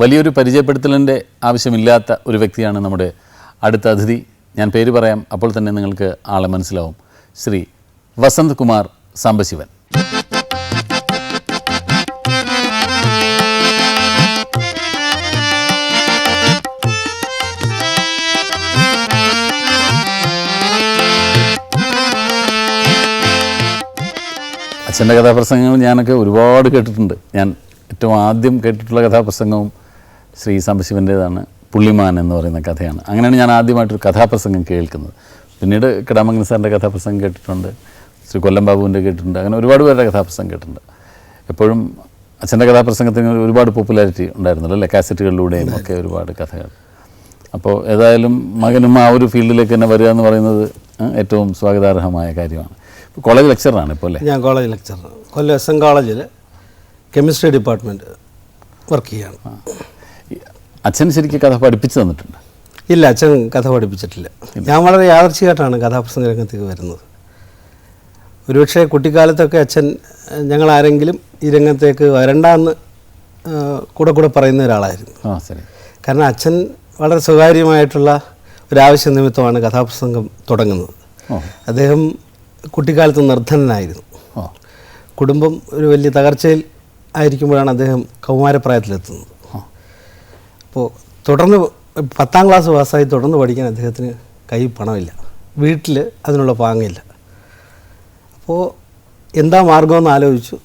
വലിയൊരു പരിചയപ്പെടുത്തലിന്റെ ആവശ്യമില്ലാത്ത ഒരു വ്യക്തിയാണ് നമ്മുടെ അടുത്ത അതിഥി. ഞാൻ പേര് പറയാം അപ്പോൾ തന്നെ നിങ്ങൾക്ക് ആളെ മനസ്സിലാവും. ശ്രീ വസന്ത് കുമാർ സാംബശിവൻ. അച്ഛന്റെ കഥാപ്രസംഗങ്ങൾ ഞാനൊക്കെ ഒരുപാട് കേട്ടിട്ടുണ്ട്. ഞാൻ ഏറ്റവും ആദ്യം കേട്ടിട്ടുള്ള കഥാപ്രസംഗവും ശ്രീ സാംബശിവന്റേതാണ് പുള്ളിമാൻ എന്ന് പറയുന്ന കഥയാണ്. അങ്ങനെയാണ് ഞാൻ ആദ്യമായിട്ടൊരു കഥാപ്രസംഗം കേൾക്കുന്നത്. പിന്നീട് കിടാമംഗൻ സാറിന്റെ കഥാപ്രസംഗം കേട്ടിട്ടുണ്ട് ശ്രീ കൊല്ലം ബാബുവിന്റെ കേട്ടിട്ടുണ്ട് അങ്ങനെ ഒരുപാട് പേരുടെ കഥാപ്രസംഗം കേട്ടിട്ടുണ്ട്. എപ്പോഴും അച്ഛന്റെ കഥാപ്രസംഗത്തിന് ഒരുപാട് പോപ്പുലാരിറ്റി ഉണ്ടായിരുന്നല്ലോ അല്ലേ? കാസറ്റുകളിലൂടെയും ഒക്കെ ഒരുപാട് കഥകൾ. അപ്പോൾ ഏതായാലും മകനും ആ ഒരു ഫീൽഡിലേക്ക് തന്നെ വരിക എന്ന് പറയുന്നത് ഏറ്റവും സ്വാഗതാർഹമായ കാര്യമാണ്. ഇപ്പോൾ കോളേജ് ലെക്ചറാണ് ഇപ്പോൾ അല്ലേ? ഞാൻ college lecturer Kollam S N കോളേജിൽ കെമിസ്ട്രി ഡിപ്പാർട്ട്മെന്റ് വർക്ക് ചെയ്യാണ്. അച്ഛൻ ശരിക്കും കഥ പഠിപ്പിച്ചു തന്നിട്ടുണ്ട്. ഇല്ല അച്ഛൻ കഥ പഠിപ്പിച്ചിട്ടില്ല. ഞാൻ വളരെ യാദർച്ഛികമായിട്ടാണ് കഥാപ്രസംഗ രംഗത്തേക്ക് വരുന്നത്. ഒരുപക്ഷെ കുട്ടിക്കാലത്തൊക്കെ അച്ഛൻ ഞങ്ങൾ ആരെങ്കിലും ഈ രംഗത്തേക്ക് വരണ്ടെന്ന് എന്ന് കൂടെ കൂടെ പറയുന്ന ഒരാളായിരുന്നു. കാരണം അച്ഛൻ വളരെ സ്വകാര്യമായിട്ടുള്ള ഒരാവശ്യ നിമിത്തമാണ് കഥാപ്രസംഗം തുടങ്ങുന്നത്. അദ്ദേഹം കുട്ടിക്കാലത്ത് നിർധനനായിരുന്നു. കുടുംബം ഒരു വലിയ തകർച്ചയിൽ ആയിരിക്കുമ്പോഴാണ് അദ്ദേഹം കൗമാരപ്രായത്തിലെത്തുന്നത്. അപ്പോൾ തുടർന്ന് പത്താം ക്ലാസ് പാസ്സായി തുടർന്ന് പഠിക്കാൻ അദ്ദേഹത്തിന് കൈ പണമില്ല. വീട്ടിൽ അതിനുള്ള പാങ്ങില്ല അപ്പോൾ എന്താ മാർഗമെന്ന് ആലോചിച്ചു.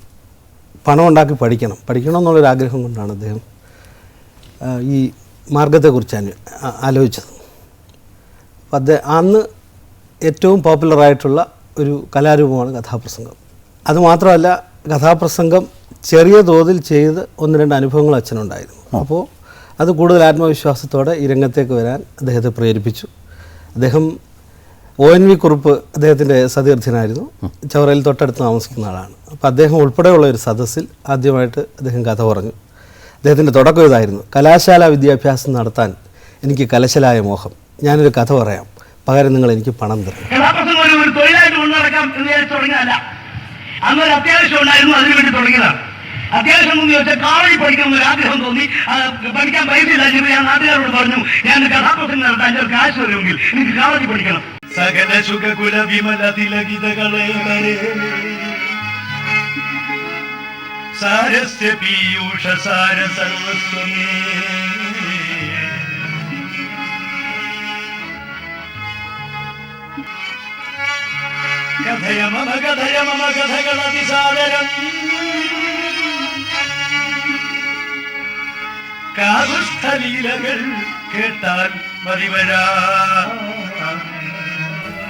പണം ഉണ്ടാക്കി പഠിക്കണം. പഠിക്കണം ആഗ്രഹം കൊണ്ടാണ് അദ്ദേഹം ഈ മാർഗത്തെക്കുറിച്ച് ആലോചിച്ചത്. അപ്പം അദ്ദേഹം അന്ന് ഏറ്റവും പോപ്പുലറായിട്ടുള്ള ഒരു കലാരൂപമാണ് കഥാപ്രസംഗം. അതുമാത്രമല്ല കഥാപ്രസംഗം ചെറിയ തോതിൽ ചെയ്ത് ഒന്ന് രണ്ട് അനുഭവങ്ങൾ അച്ഛനുണ്ടായിരുന്നു. അപ്പോൾ അത് കൂടുതൽ ആത്മവിശ്വാസത്തോടെ ഈ രംഗത്തേക്ക് വരാൻ അദ്ദേഹത്തെ പ്രേരിപ്പിച്ചു. അദ്ദേഹം ഒ എൻ വി കുറുപ്പ് അദ്ദേഹത്തിന്റെ സതീർത്ഥ്യനായിരുന്നു ചവറയിൽ തൊട്ടടുത്ത് താമസിക്കുന്ന ആളാണ്. അപ്പോൾ അദ്ദേഹം ഉൾപ്പെടെയുള്ള ഒരു സദസ്സിൽ ആദ്യമായിട്ട് അദ്ദേഹം കഥ പറഞ്ഞു. അദ്ദേഹത്തിന്റെ തുടക്കം ഇതായിരുന്നു. കലാശാല വിദ്യാഭ്യാസം നടത്താൻ എനിക്ക് കലശലായ മോഹം. ഞാനൊരു കഥ പറയാം. പകരം നിങ്ങൾ എനിക്ക് പണം തരും കഥാപ്രസംഗം ഒരു ഒരു തൊഴിലായിട്ട് കൊണ്ടുനടക്കാം എന്ന് വിചാരിച്ച് തുടങ്ങിയതല്ല. അന്നൊരു അത്യാവശ്യം ഉണ്ടായിരുന്നു അതിനു വേണ്ടി തുടങ്ങിയതാണ്. അത്യാവശ്യം എന്ന് ചോദിച്ചാൽ കോളേജിൽ പഠിക്കണം എന്നൊരു ആഗ്രഹം തോന്നി. പഠിക്കാൻ പൈസ ഇല്ലാഞ്ഞപ്പോൾ ഞാൻ നാട്ടുകാരോട് പറഞ്ഞു ഞാൻ കഥാപ്രസംഗം നടത്താൻ ചില കാശ് വരുമെങ്കിൽ എനിക്ക് കോളേജിൽ പഠിക്കണം. സകല സുഖകുല വിമല തിലകിതകളെ സാരസ്യ പീയൂഷ സാര സർവസ്വമേ. കഥയ മമ കഥയ മമ കഥകൾ കേട്ടാൽ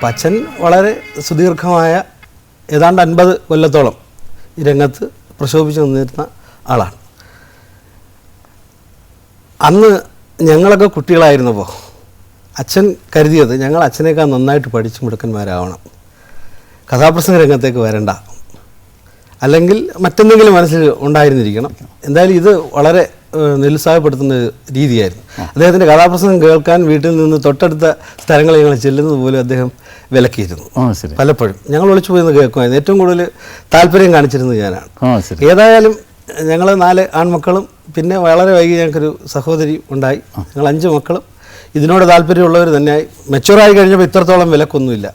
പച്ചൻ വളരെ സുദീർഘമായ ഏതാണ്ട് അൻപത് കൊല്ലത്തോളം ഈ രംഗത്ത് പ്രശോഭിച്ചു നിന്നിരുന്ന ആളാണ്. അന്ന് ഞങ്ങളൊക്കെ കുട്ടികളായിരുന്നപ്പോൾ അച്ഛൻ കരുതിയത് ഞങ്ങൾ അച്ഛനേക്കാൾ നന്നായിട്ട് പഠിച്ചു മിടുക്കന്മാരാവണം. കഥാപ്രസംഗ രംഗത്തേക്ക് വരണ്ട. അല്ലെങ്കിൽ മറ്റെന്തെങ്കിലും മനസ്സിൽ ഉണ്ടായിരുന്നിരിക്കണം. എന്തായാലും ഇത് വളരെ നിരുത്സാഹപ്പെടുത്തുന്ന രീതിയായിരുന്നു. അദ്ദേഹത്തിന്റെ കഥാപ്രസംഗം കേൾക്കാൻ വീട്ടിൽ നിന്ന് തൊട്ടടുത്ത സ്ഥലങ്ങളിൽ ഞങ്ങൾ ചെല്ലുന്നത് പോലും അദ്ദേഹം വിലക്കിയിരുന്നു. പലപ്പോഴും. ഞങ്ങൾ ഒളിച്ചു പോയി കേൾക്കുമായിരുന്നു. ഏറ്റവും കൂടുതൽ താല്പര്യം കാണിച്ചിരുന്നത് ഞാനാണ്. ഏതായാലും ഞങ്ങൾ നാല് ആൺമക്കളും പിന്നെ വളരെ വൈകി ഞങ്ങൾക്കൊരു സഹോദരി ഉണ്ടായി. ഞങ്ങൾ അഞ്ച് മക്കളും. ഇതിനോട് താല്പര്യമുള്ളവർ തന്നെയായി. മെച്ചുവറായി കഴിഞ്ഞപ്പോൾ ഇത്രത്തോളം വിലക്കൊന്നുമില്ല.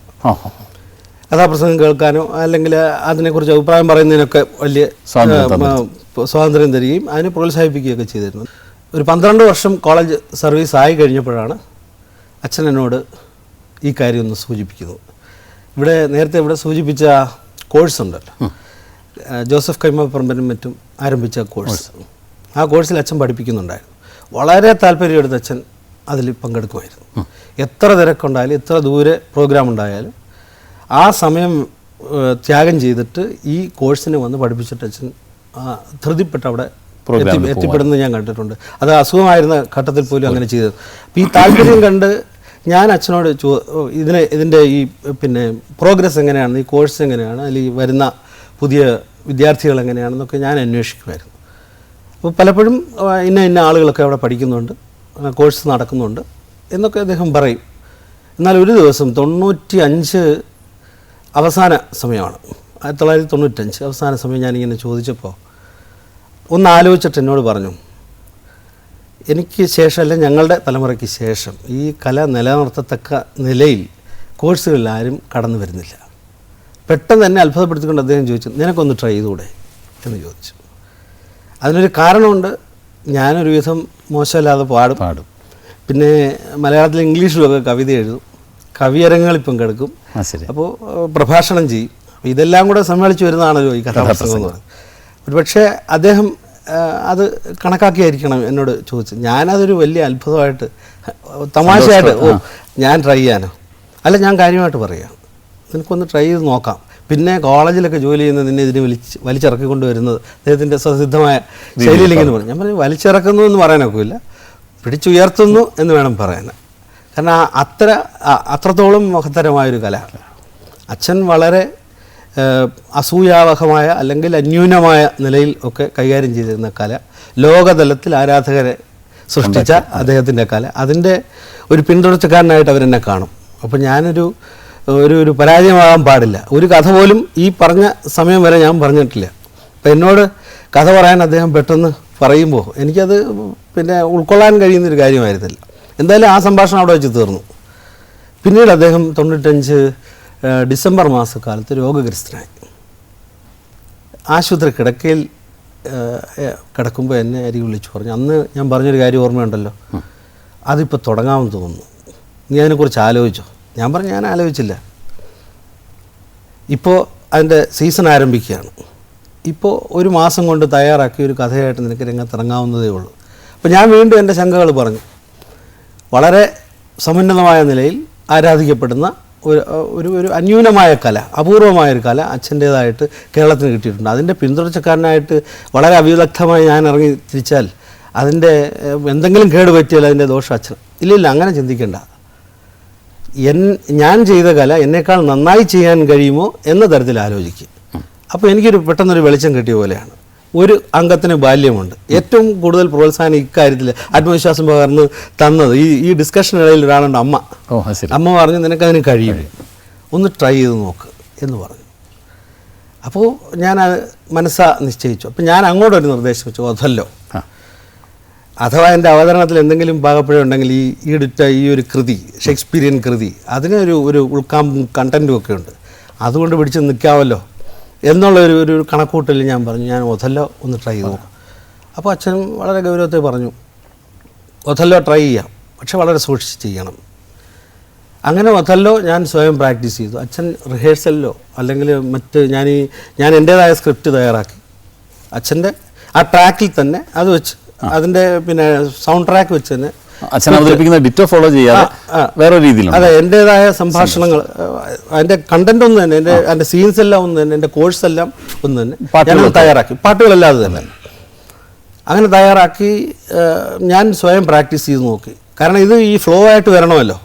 കഥാപ്രസംഗം കേൾക്കാനോ അല്ലെങ്കിൽ അതിനെക്കുറിച്ച് അഭിപ്രായം പറയുന്നതിനൊക്കെ വലിയ സ്വാതന്ത്ര്യം തരികയും അതിനെ പ്രോത്സാഹിപ്പിക്കുകയൊക്കെ ചെയ്തിരുന്നു. ഒരു പന്ത്രണ്ട് വർഷം കോളേജ് സർവീസ് ആയി കഴിഞ്ഞപ്പോഴാണ് അച്ഛൻ എന്നോട് ഈ കാര്യം ഒന്ന് സൂചിപ്പിക്കുന്നത് ഇവിടെ നേരത്തെ ഇവിടെ സൂചിപ്പിച്ച കോഴ്സ് ഉണ്ടല്ലോ ജോസഫ് ജോസഫ് കൈമപ്പറമ്പനും മറ്റും ആരംഭിച്ച കോഴ്സ്. ആ കോഴ്സിൽ അച്ഛൻ പഠിപ്പിക്കുന്നുണ്ടായിരുന്നു. വളരെ താല്പര്യമെടുത്ത് അച്ഛൻ അതിൽ പങ്കെടുക്കുമായിരുന്നു. എത്ര തിരക്കുണ്ടായാലും എത്ര ദൂരെ പ്രോഗ്രാം ഉണ്ടായാലും ആ സമയം ത്യാഗം ചെയ്തിട്ട് ഈ കോഴ്സിന് വന്ന് പഠിപ്പിച്ചിട്ട് അച്ഛൻ ധൃതിപ്പെട്ട് അവിടെ എത്തിപ്പെടുന്നത് ഞാൻ കണ്ടിട്ടുണ്ട്. അത് അസുഖമായിരുന്ന ഘട്ടത്തിൽ പോലും അങ്ങനെ ചെയ്തത്. ഈ താല്പര്യം കണ്ട് ഞാൻ അച്ഛനോട് ചോ ഇതിനെ ഇതിന്റെ ഈ പിന്നെ പ്രോഗ്രസ് എങ്ങനെയാണ് ഈ കോഴ്സ് എങ്ങനെയാണ് അല്ലെങ്കിൽ വരുന്ന പുതിയ വിദ്യാർത്ഥികൾ എങ്ങനെയാണെന്നൊക്കെ ഞാൻ അന്വേഷിക്കുമായിരുന്നു. അപ്പോൾ പലപ്പോഴും ഇന്ന ഇന്ന ആളുകളൊക്കെ അവിടെ പഠിക്കുന്നുണ്ട് കോഴ്സ് നടക്കുന്നുണ്ട് എന്നൊക്കെ അദ്ദേഹം പറയും. എന്നാൽ ഒരു ദിവസം തൊണ്ണൂറ്റി അഞ്ച് അവസാന സമയമാണ്. ആയിരത്തി തൊള്ളായിരത്തി തൊണ്ണൂറ്റഞ്ച് അവസാന സമയം ഞാനിങ്ങനെ ചോദിച്ചപ്പോൾ ഒന്ന് ആലോചിച്ചിട്ട് എന്നോട് പറഞ്ഞു എനിക്ക് ശേഷം അല്ലെങ്കിൽ ഞങ്ങളുടെ തലമുറയ്ക്ക് ശേഷം ഈ കല നിലനിർത്തത്തക്ക നിലയിൽ കോഴ്സുകളിൽ ആരും കടന്നു വരുന്നില്ല. പെട്ടെന്ന് തന്നെ അത്ഭുതപ്പെടുത്തിക്കൊണ്ട് അദ്ദേഹം ചോദിച്ചു നിനക്കൊന്ന് ട്രൈ ചെയ്തുകൂടെ? എന്ന് ചോദിച്ചു. അതിനൊരു കാരണമുണ്ട് ഞാനൊരു വിധം മോശമല്ലാതെ പാടും. പാടും. പിന്നെ മലയാളത്തിൽ ഇംഗ്ലീഷിലുമൊക്കെ കവിത എഴുതും. കവിയരങ്ങളിൽ പങ്കെടുക്കും അപ്പോൾ പ്രഭാഷണം ചെയ്യും. ഇതെല്ലാം കൂടെ സമ്മേളിച്ച് വരുന്നതാണല്ലോ ഈ എന്ന് പറയുന്നത്. ഒരുപക്ഷെ അദ്ദേഹം അത് കണക്കാക്കിയായിരിക്കണം എന്നോട് ചോദിച്ചത് ഞാനതൊരു വലിയ അത്ഭുതമായിട്ട് തമാശയായിട്ട് ഓ ഞാൻ ട്രൈ ചെയ്യാനോ? അല്ല ഞാൻ കാര്യമായിട്ട് പറയാം. നിനക്കൊന്ന് ട്രൈ ചെയ്ത് നോക്കാം. പിന്നെ കോളേജിലൊക്കെ ജോലി ചെയ്യുന്ന നിന്നെ ഇതിന് വലിച്ച് വലിച്ചിറക്കിക്കൊണ്ട് കൊണ്ടുവരുന്നത് അദ്ദേഹത്തിന്റെ സ്വസിദ്ധമായ ശൈലിയിലേക്ക് എന്ന് പറഞ്ഞു. ഞാൻ പറഞ്ഞു വലിച്ചിറക്കുന്നു എന്ന് പറയാനൊക്കില്ല. പിടിച്ചുയർത്തുന്നു എന്ന് വേണം പറയാൻ. കാരണം അത്ര അത്രത്തോളം മഹത്തരമായൊരു കല. അച്ഛൻ വളരെ അസൂയാവഹമായ അല്ലെങ്കിൽ അന്യൂനമായ നിലയിൽ ഒക്കെ കൈകാര്യം ചെയ്തിരുന്ന കല. ലോകതലത്തിൽ ആരാധകരെ സൃഷ്ടിച്ച അദ്ദേഹത്തിന്റെ കല. അതിന്റെ ഒരു പിന്തുടർച്ചക്കാരനായിട്ട് അവരെന്നെ കാണും. അപ്പോൾ ഞാനൊരു ഒരു ഒരു പരാജയമാകാൻ പാടില്ല. ഒരു കഥ പോലും ഈ പറഞ്ഞ സമയം വരെ ഞാൻ പറഞ്ഞിട്ടില്ല. അപ്പം എന്നോട് കഥ പറയാൻ അദ്ദേഹം പെട്ടെന്ന് പറയുമ്പോൾ എനിക്കത് പിന്നെ ഉൾക്കൊള്ളാൻ കഴിയുന്നൊരു കാര്യമായിരുന്നില്ല. എന്തായാലും ആ സംഭാഷണം അവിടെ വെച്ച് തീർന്നു. പിന്നീട് അദ്ദേഹം തൊണ്ണൂറ്റഞ്ച് ഡിസംബർ മാസക്കാലത്ത് രോഗഗ്രസ്തനായി. ആശുപത്രി കിടക്കയിൽ കിടക്കുമ്പോൾ എന്നെ അരി വിളിച്ചു പറഞ്ഞു അന്ന് ഞാൻ പറഞ്ഞൊരു കാര്യം ഓർമ്മയുണ്ടല്ലോ. അതിപ്പോൾ തുടങ്ങാമെന്ന് തോന്നുന്നു. നീ അതിനെക്കുറിച്ച് ആലോചിച്ചോ? ഞാൻ പറഞ്ഞു ഞാൻ ആലോചിച്ചില്ല. ഇപ്പോൾ അതിന്റെ സീസൺ ആരംഭിക്കുകയാണ്. ഇപ്പോൾ ഒരു മാസം കൊണ്ട് തയ്യാറാക്കിയ ഒരു കഥയായിട്ട് നിനക്ക് രംഗത്തിറങ്ങാവുന്നതേ ഉള്ളൂ. അപ്പോൾ ഞാൻ വീണ്ടും എന്റെ ശങ്കകൾ പറഞ്ഞു. വളരെ സമുന്നതമായ നിലയിൽ ആരാധിക്കപ്പെടുന്ന ഒരു ഒരു ഒരു അന്യൂനമായ കല അപൂർവമായ ഒരു കല അച്ഛന്റേതായിട്ട് കേരളത്തിന് കിട്ടിയിട്ടുണ്ട്. അതിന്റെ പിന്തുടർച്ചക്കാരനായിട്ട് വളരെ അവിദഗ്ധമായി ഞാൻ ഇറങ്ങി തിരിച്ചാൽ അതിന്റെ എന്തെങ്കിലും കേട് പറ്റിയാൽ അതിന്റെ ദോഷം അച്ഛൻ. ഇല്ലില്ല അങ്ങനെ ചിന്തിക്കേണ്ട. എൻ ഞാൻ ചെയ്ത കല എന്നേക്കാൾ നന്നായി ചെയ്യാൻ കഴിയുമോ എന്ന തരത്തിൽ ആലോചിക്കും. അപ്പോൾ എനിക്കൊരു പെട്ടെന്നൊരു വെളിച്ചം കിട്ടിയ പോലെയാണ്. ഒരു അംഗത്തിന് ബാല്യമുണ്ട്. ഏറ്റവും കൂടുതൽ പ്രോത്സാഹനം ഇക്കാര്യത്തിൽ ആത്മവിശ്വാസം പകർന്ന് തന്നത് ഈ ഈ ഡിസ്കഷനിടയിൽ ഒരാളുണ്ട് അമ്മ. അമ്മ പറഞ്ഞു നിനക്കതിന് കഴിയും ഒന്ന് ട്രൈ ചെയ്ത് നോക്ക് എന്ന് പറഞ്ഞു. അപ്പോൾ ഞാൻ അത് മനസ്സാ നിശ്ചയിച്ചു. അപ്പം ഞാൻ അങ്ങോട്ടൊരു നിർദ്ദേശം വെച്ചു. അതല്ലോ. അഥവാ എന്റെ അവതരണത്തിൽ എന്തെങ്കിലും പാകപ്പിഴ ഈ ഈടുറ്റ ഈ ഒരു കൃതി ഷേക്സ്പീരിയൻ കൃതി അതിനൊരു ഒരു ഉൾക്കാമ്പും കണ്ടന്റും ഒക്കെ ഉണ്ട്. അതുകൊണ്ട് പിടിച്ച് നിൽക്കാമല്ലോ എന്നുള്ള ഒരു ഒരു കണക്കൂട്ടലിൽ ഞാൻ പറഞ്ഞു ഞാൻ ഒഥല്ലോ ഒന്ന് ട്രൈ ചെയ്തു നോക്കാം. അപ്പോൾ അച്ഛൻ വളരെ ഗൗരവത്തെ പറഞ്ഞു ഒഥല്ലോ ട്രൈ ചെയ്യാം പക്ഷെ വളരെ സൂക്ഷിച്ച് ചെയ്യണം. അങ്ങനെ ഒഥല്ലോ ഞാൻ സ്വയം പ്രാക്ടീസ് ചെയ്തു. അച്ഛൻ റിഹേഴ്സലിലോ അല്ലെങ്കിൽ മറ്റ് ഞാൻ ഈ ഞാൻ എന്റേതായ സ്ക്രിപ്റ്റ് തയ്യാറാക്കി. അച്ഛന്റെ ആ ട്രാക്കിൽ തന്നെ അത് വെച്ച് അതിന്റെ പിന്നെ സൗണ്ട് ട്രാക്ക് വെച്ച് തന്നെ അച്ഛൻ അവതരിപ്പിക്കുന്ന ഡിറ്റോ ഫോളോ ചെയ്യാതെ വേറെ രീതിയിൽ അതെ എന്റെതായ സംഭാഷണങ്ങൾ അതിന്റെ കണ്ടന്റ് ഒന്ന് തന്നെ എന്റെ എന്റെ സീൻസ് എല്ലാം ഒന്ന് തന്നെ എന്റെ കോഴ്സ് എല്ലാം ഒന്ന് തന്നെ പാട്ടുകൾ തയ്യാറാക്കി. പാട്ടുകളല്ലാതെ തന്നെ. അങ്ങനെ തയ്യാറാക്കി ഞാൻ സ്വയം പ്രാക്ടീസ് ചെയ്ത് നോക്കി. കാരണം ഇത് ഈ ഫ്ലോ ആയിട്ട് വരണമല്ലോ.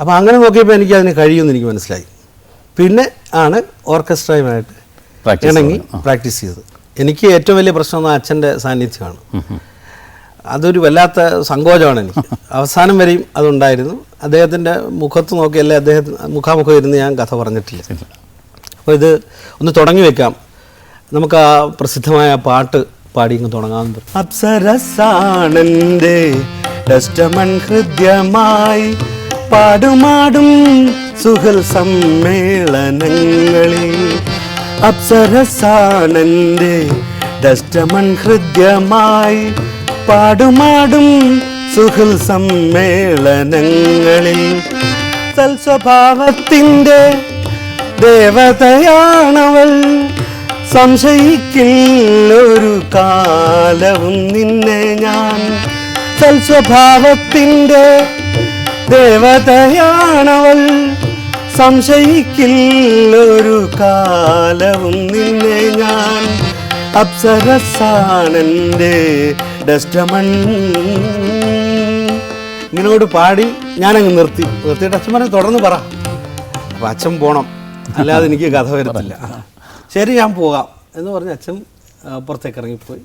അപ്പോൾ അങ്ങനെ നോക്കിയപ്പോൾ എനിക്ക് അതിന് കഴിയുമെന്ന് എനിക്ക് മനസ്സിലായി. പിന്നെ ആണ് ഓർക്കസ്ട്രയുമായിട്ട് ഇണങ്ങി പ്രാക്ടീസ് ചെയ്തത്. എനിക്ക് ഏറ്റവും വലിയ പ്രശ്നം അച്ഛന്റെ സാന്നിധ്യമാണ്. അതൊരു വല്ലാത്ത സങ്കോചമാണ് എനിക്ക്. അവസാനം വരെയും അതുണ്ടായിരുന്നു. അദ്ദേഹത്തിന്റെ മുഖത്ത് നോക്കിയല്ലേ അദ്ദേഹത്തിന് മുഖാമുഖം ഇരുന്ന് ഞാൻ കഥ പറഞ്ഞിട്ടില്ല. അപ്പോൾ ഇത് ഒന്ന് തുടങ്ങി വെക്കാം. നമുക്ക് ആ പ്രസിദ്ധമായ പാട്ട് പാടി ഇങ്ങ് ഡസ്റ്റമൺ ഹൃദ്യമായി പാടുമാടും സുഹൽ സമ്മേളനങ്ങളിൽ. അപ്സരസാണെന്റെ ഡസ്റ്റമൺ ഹൃദ്യമായി പാടുമാടും സുഹൃൽ സമ്മേളനങ്ങളിൽ. സൽസ്വഭാവത്തിന്റെ ദേവതയാണവൾ. സംശയിക്കില്ലൊരു കാലവും നിന്നെ ഞാൻ. സൽസ്വഭാവത്തിന്റെ ദേവതയാണവൾ. സംശയിക്കില്ലൊരു കാലവും നിന്നെ ഞാൻ. അപ്സരസാണെന്റെ ഡസ്റ്റമൺ ഇങ്ങനോട് പാടി ഞാനങ്ങ് നിർത്തി. നിർത്തിയിട്ട് അച്ഛൻ തുടർന്ന് പറ. അപ്പം അച്ഛൻ പോണം. അല്ലാതെ എനിക്ക് കഥ വരത്തില്ല. ശരി ഞാൻ പോകാം എന്ന് പറഞ്ഞ് അച്ഛൻ പുറത്തേക്ക് ഇറങ്ങിപ്പോയി.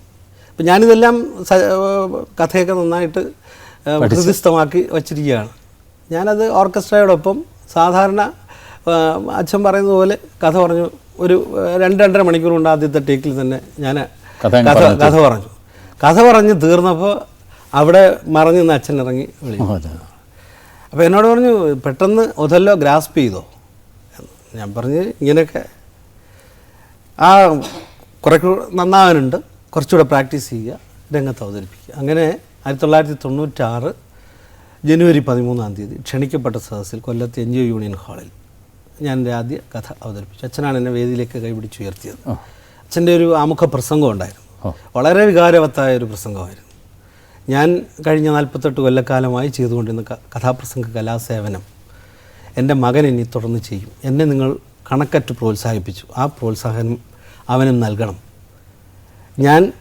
അപ്പം ഞാനിതെല്ലാം കഥയൊക്കെ നന്നായിട്ട് പ്രതിസ്ഥമാക്കി വച്ചിരിക്കുകയാണ്. ഞാനത് ഓർക്കസ്ട്രയോടൊപ്പം സാധാരണ അച്ഛൻ പറയുന്നത് പോലെ കഥ പറഞ്ഞു. ഒരു രണ്ട് രണ്ടര മണിക്കൂർ കൊണ്ട് ആദ്യത്തെ ടേക്കിൽ തന്നെ ഞാൻ കഥ കഥ പറഞ്ഞു. കഥ പറഞ്ഞു തീർന്നപ്പോൾ അവിടെ മറഞ്ഞു നിന്ന് അച്ഛൻ ഇറങ്ങി വിളിച്ചു അപ്പോൾ എന്നോട് പറഞ്ഞു പെട്ടെന്ന് ഒതല്ലോ ഗ്രാസ്പ് ചെയ്തോ? എന്ന്. ഞാൻ പറഞ്ഞ് ഇങ്ങനെയൊക്കെ. ആ കുറെ നന്നാവാനുണ്ട്. കുറച്ചുകൂടെ പ്രാക്ടീസ് ചെയ്യുക രംഗത്ത് അവതരിപ്പിക്കുക. അങ്ങനെ ആയിരത്തി തൊള്ളായിരത്തി തൊണ്ണൂറ്റാറ് ജനുവരി പതിമൂന്നാം തീയതി ക്ഷണിക്കപ്പെട്ട സദസ്സിൽ കൊല്ലത്ത് എൻ ജി ഒ യൂണിയൻ ഹാളിൽ ഞാൻ എന്റെ ആദ്യ കഥ അവതരിപ്പിച്ചു. അച്ഛനാണ് എന്നെ വേദിയിലേക്ക് കൈപിടിച്ച് ഉയർത്തിയത് അച്ഛന്റെ ഒരു ആമുഖ പ്രസംഗം ഉണ്ടായിരുന്നു. വളരെ വികാരവത്തായ ഒരു പ്രസംഗമായിരുന്നു. ഞാൻ കഴിഞ്ഞ നാൽപ്പത്തെട്ട് കൊല്ലക്കാലമായി ചെയ്തുകൊണ്ടിരുന്ന കഥാപ്രസംഗ കലാസേവനം എന്റെ മകൻ ഇനി തുടർന്ന് ചെയ്യും. എന്നെ നിങ്ങൾ കണക്കറ്റ് പ്രോത്സാഹിപ്പിച്ചു. ആ പ്രോത്സാഹനം അവനും നൽകണം. ഞാൻ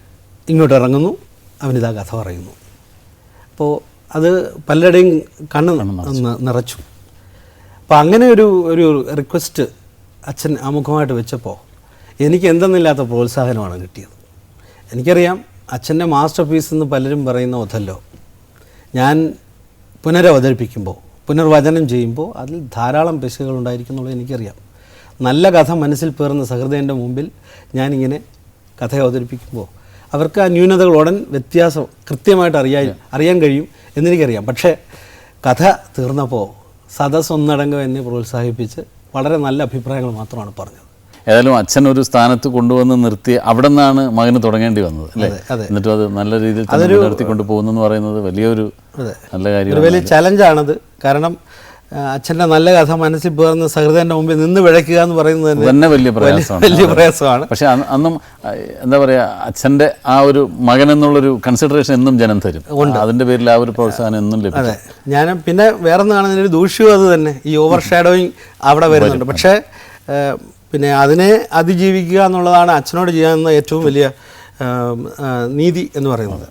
ഇങ്ങോട്ട് ഇറങ്ങുന്നു. അവനിതാ കഥ പറയുന്നു. അപ്പോൾ അത് പലരുടെയും കണ്ണ് നിറച്ചു. അപ്പോൾ അങ്ങനെ ഒരു ഒരു റിക്വസ്റ്റ് അച്ഛൻ ആമുഖമായിട്ട് വെച്ചപ്പോൾ എനിക്ക് എന്തെന്നില്ലാത്ത പ്രോത്സാഹനമാണ് കിട്ടിയത്. എനിക്കറിയാം അച്ഛന്റെ മാസ്റ്റർ പീസ് എന്ന് പലരും പറയുന്ന ഒഥല്ലോ ഞാൻ പുനരവതരിപ്പിക്കുമ്പോൾ പുനർവചനം ചെയ്യുമ്പോൾ അതിൽ ധാരാളം പെശകുകൾ ഉണ്ടായിരിക്കുന്നുള്ളത് എനിക്കറിയാം. നല്ല കഥ മനസ്സിൽ പേർന്ന സഹൃദയന്റെ മുമ്പിൽ ഞാനിങ്ങനെ കഥ അവതരിപ്പിക്കുമ്പോൾ അവർക്ക് ആ ന്യൂനതകൾ ഉടൻ വ്യത്യാസം കൃത്യമായിട്ട് അറിയാൻ അറിയാൻ കഴിയും എന്നെനിക്കറിയാം. പക്ഷേ കഥ തീർന്നപ്പോൾ സദസ് ഒന്നടങ്കം എന്നെ പ്രോത്സാഹിപ്പിച്ച് വളരെ നല്ല അഭിപ്രായങ്ങൾ മാത്രമാണ് പറഞ്ഞത്. ഏതായാലും അച്ഛൻ ഒരു സ്ഥാനത്ത് കൊണ്ടുവന്ന് നിർത്തി അവിടെ നിന്നാണ് മകന് തുടങ്ങേണ്ടി വന്നത് അല്ലേ. എന്നിട്ടും അത് നല്ല രീതിയിൽ നിർത്തി നിലനിർത്തിക്കൊണ്ട് പോകുന്നു പറയുന്നത് വലിയൊരു. നല്ല കാര്യം വലിയ ചലഞ്ചാണത് കാരണം അച്ഛന്റെ നല്ല കഥ മനസ്സിൽ പേർന്ന് സഹൃദയന്റെ മുമ്പിൽ നിന്ന് വിഴയ്ക്കുക എന്ന് പറയുന്നത് തന്നെ വലിയ പ്രയാസമാണ്. വലിയ പ്രയാസമാണ്. പക്ഷേ അന്നും എന്താ പറയുക അച്ഛന്റെ ആ ഒരു മകൻ എന്നുള്ളൊരു കൺസിഡറേഷൻ എന്നും ജനം തരും. ഉണ്ട്. അതിന്റെ പേരിൽ ആ ഒരു പ്രോത്സാഹനം എന്നും ലഭിക്കും. അതെ. ഞാൻ പിന്നെ വേറൊന്നും കാണുന്നതിന് ഒരു ദൂഷ്യവും അത് തന്നെ ഈ ഓവർ ഷാഡോയിങ് അവിടെ വരുന്നുണ്ട്. പക്ഷേ പിന്നെ അതിനെ അതിജീവിക്കുക എന്നുള്ളതാണ് അച്ഛനോട് ചെയ്യാവുന്ന ഏറ്റവും വലിയ നീതി എന്ന് പറയുന്നത്.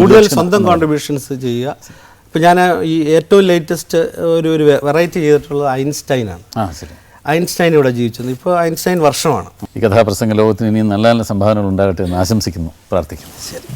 കൂടുതൽ സ്വന്തം കോൺട്രിബ്യൂഷൻസ് ചെയ്യുക. ഇപ്പം ഞാൻ ഈ ഏറ്റവും ലേറ്റസ്റ്റ് ഒരു ഒരു വെറൈറ്റി ചെയ്തിട്ടുള്ളത് ഐൻസ്റ്റൈനാണ് ഐൻസ്റ്റൈൻ ഇവിടെ ജീവിച്ചത് ഇപ്പോൾ ഐൻസ്റ്റൈൻ വർഷമാണ്. ഈ കഥാപ്രസംഗ ലോകത്തിന് ഇനിയും നല്ല നല്ല സംഭാവനകൾ ഉണ്ടാകട്ടെ എന്ന് ആശംസിക്കുന്നു. പ്രാർത്ഥിക്കുന്നു. ശരി.